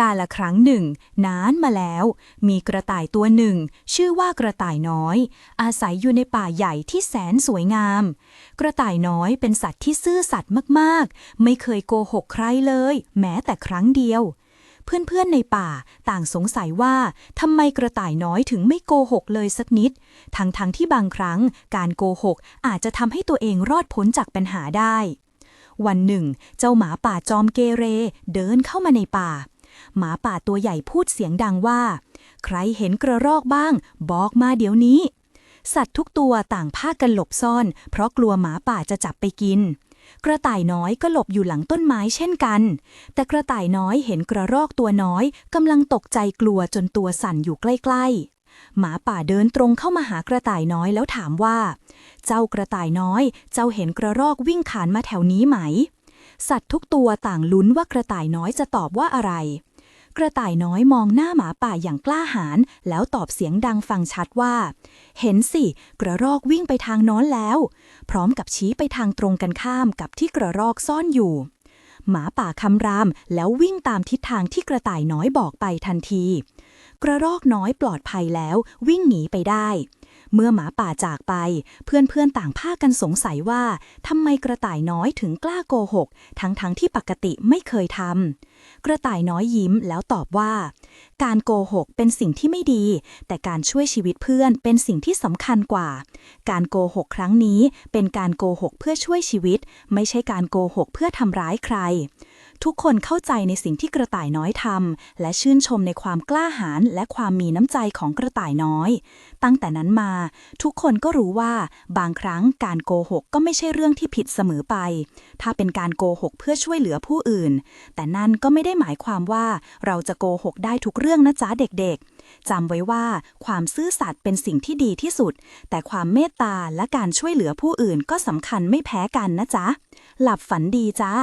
กาละครั้งหนึ่ง นานมาแล้ว มีกระต่ายตัวหนึ่ง ชื่อว่ากระต่ายน้อย อาศัยอยู่ในป่าใหญ่ที่แสนสวยงาม กระต่ายน้อยเป็นสัตว์ที่ซื่อสัตย์มากๆ ไม่เคยโกหกใครเลย แม้แต่ครั้งเดียว เพื่อนๆในป่าต่างสงสัยว่าทำไมกระต่ายน้อยถึงไม่โกหกเลยสักนิด ทั้งๆทที่บางครั้ง การโกหกอาจจะทำให้ตัวเองรอดพ้นจากปัญหาได้วันหนึ่ง เจ้าหมาป่าจอมเกเรเดินเข้ามาในป่า หมาป่าตัวใหญ่พูดเสียงดังว่า ใครเห็นกระรอกบ้าง บอกมาเดี๋ยวนี้ สัตว์ทุกตัวต่างพากันหลบซ่อน เพราะกลัวหมาป่าจะจับไปกิน กระต่ายน้อยก็หลบอยู่หลังต้นไม้เช่นกัน แต่กระต่ายน้อยเห็นกระรอกตัวน้อยกำลังตกใจกลัวจนตัวสั่นอยู่ใกล้ๆหมาป่าเดินตรงเข้ามาหากระต่ายน้อยแล้วถามว่า เจ้ากระต่ายน้อย เจ้าเห็นกระรอกวิ่งขานมาแถวนี้ไหม สัตว์ทุกตัวต่างลุ้นว่ากระต่ายน้อยจะตอบว่าอะไร กระต่ายน้อยมองหน้าหมาป่าอย่างกล้าหาญแล้วตอบเสียงดังฟังชัดว่า เห็นสิ กระรอกวิ่งไปทางน้นแล้ว พร้อมกับชี้ไปทางตรงกันข้ามกับที่กระรอกซ่อนอยู่ หมาป่าคำรามแล้ววิ่งตามทิศทางที่กระต่ายน้อยบอกไปทันที กระรอกน้อยปลอดภัยแล้ววิ่งหนีไปได้ เมื่อหมาป่าจากไป เพื่อนๆต่างพากันสงสัยว่าทำไมกระต่ายน้อยถึงกล้าโกหก ทั้งๆที่ปกติไม่เคยทำกระต่ายน้อยยิ้มแล้วตอบว่า การโกหกเป็นสิ่งที่ไม่ดี แต่การช่วยชีวิตเพื่อนเป็นสิ่งที่สำคัญกว่า การโกหกครั้งนี้เป็นการโกหกเพื่อช่วยชีวิต ไม่ใช่การโกหกเพื่อทำร้ายใคร ทุกคนเข้าใจในสิ่งที่กระต่ายน้อยทำและชื่นชมในความกล้าหาญและความมีน้ำใจของกระต่ายน้อย ตั้งแต่นั้นมา ทุกคนก็รู้ว่าบางครั้งการโกหกก็ไม่ใช่เรื่องที่ผิดเสมอไป ถ้าเป็นการโกหกเพื่อช่วยเหลือผู้อื่น แต่นั่นก็ไม่ได้หมายความว่าเราจะโกหกได้ทุกเรื่องนะจ๊ะเด็กๆจำไว้ว่าความซื่อสัตย์เป็นสิ่งที่ดีที่สุด แต่ความเมตตาและการช่วยเหลือผู้อื่นก็สำคัญไม่แพ้กันนะจ๊ะหลับฝันดีจ้า